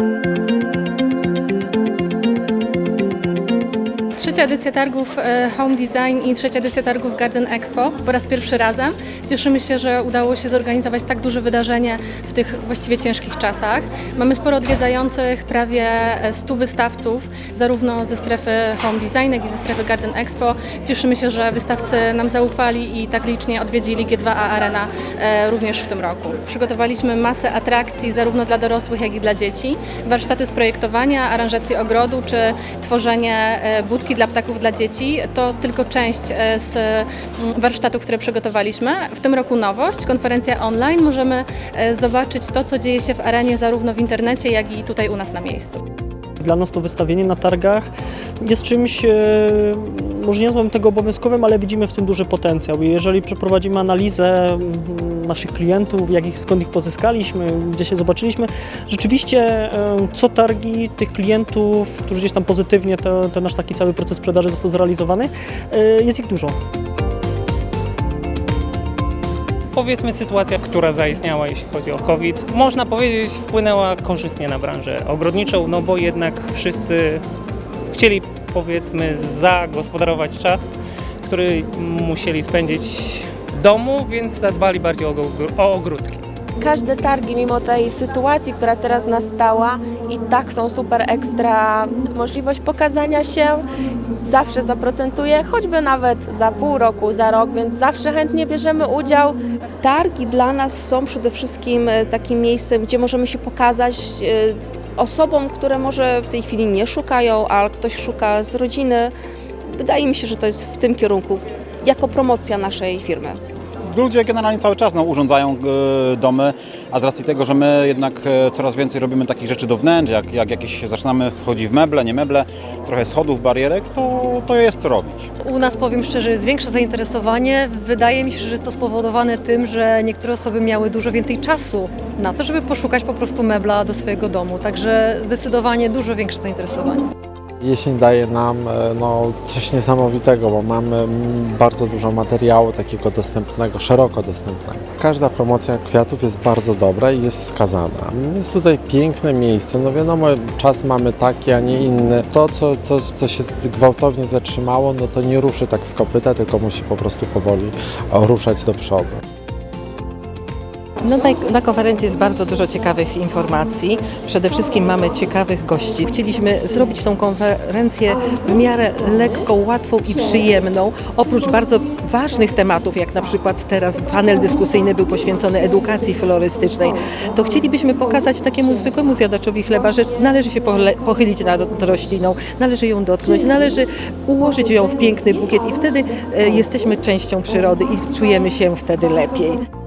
Thank you. Trzecia edycja targów e, Home Design i trzecia edycja targów Garden Expo po raz pierwszy razem. Cieszymy się, że udało się zorganizować tak duże wydarzenie w tych właściwie ciężkich czasach. Mamy sporo odwiedzających, prawie e, 100 wystawców, zarówno ze strefy Home Design, jak i ze strefy Garden Expo. Cieszymy się, że wystawcy nam zaufali i tak licznie odwiedzili G2A Arena e, również w tym roku. Przygotowaliśmy masę atrakcji zarówno dla dorosłych, jak i dla dzieci. Warsztaty z projektowania, aranżacji ogrodu czy tworzenie e, budki dla ptaków dla dzieci to tylko część e, z mm, warsztatów, które przygotowaliśmy. W tym roku nowość, konferencja online. Możemy e, zobaczyć to, co dzieje się w arenie zarówno w internecie, jak i tutaj u nas na miejscu. Dla nas to wystawienie na targach jest czymś, e, może nie nazwałbym tego obowiązkowym, ale widzimy w tym duży potencjał. Jeżeli przeprowadzimy analizę mm, naszych klientów, jak ich, skąd ich pozyskaliśmy, gdzie się zobaczyliśmy, rzeczywiście e, co targi tych klientów, którzy gdzieś tam pozytywnie te, ten nasz taki cały proces sprzedaży został zrealizowany, e, jest ich dużo. Powiedzmy sytuacja, która zaistniała jeśli chodzi o COVID, można powiedzieć wpłynęła korzystnie na branżę ogrodniczą, no bo jednak wszyscy chcieli powiedzmy zagospodarować czas, który musieli spędzić w domu, więc zadbali bardziej o, o ogródki. Każde targi, mimo tej sytuacji, która teraz nastała, i tak są super ekstra. Możliwość pokazania się zawsze zaprocentuje, choćby nawet za pół roku, za rok, więc zawsze chętnie bierzemy udział. Targi dla nas są przede wszystkim e, takim miejscem, gdzie możemy się pokazać e, osobom, które może w tej chwili nie szukają, a ktoś szuka z rodziny. Wydaje mi się, że to jest w tym kierunku, jako promocja naszej firmy. Ludzie generalnie cały czas no, urządzają e, domy, a z racji tego, że my jednak e, coraz więcej robimy takich rzeczy do wnętrz, jak, jak jakieś zaczynamy wchodzić w meble, nie meble, trochę schodów, barierek, to, to jest co robić. U nas, powiem szczerze, jest większe zainteresowanie. Wydaje mi się, że jest to spowodowane tym, że niektóre osoby miały dużo więcej czasu na to, żeby poszukać po prostu mebla do swojego domu. Także zdecydowanie dużo większe zainteresowanie. Jesień daje nam e, no, coś niesamowitego, bo mamy bardzo dużo materiału takiego dostępnego, szeroko dostępnego. Każda promocja kwiatów jest bardzo dobra i jest wskazana. Jest tutaj piękne miejsce, no wiadomo, czas mamy taki, a nie inny. To, co, co, co się gwałtownie zatrzymało, no to nie ruszy tak z kopyta, tylko musi po prostu powoli e, ruszać do przodu. No, na, na konferencji jest bardzo dużo ciekawych informacji. Przede wszystkim mamy ciekawych gości. Chcieliśmy zrobić tą konferencję w miarę lekką, łatwą i przyjemną. Oprócz bardzo ważnych tematów, jak na przykład teraz panel dyskusyjny był poświęcony edukacji florystycznej, to chcielibyśmy pokazać takiemu zwykłemu zjadaczowi chleba, że należy się pochylić nad rośliną, należy ją dotknąć, należy ułożyć ją w piękny bukiet i wtedy e, jesteśmy częścią przyrody i czujemy się wtedy lepiej.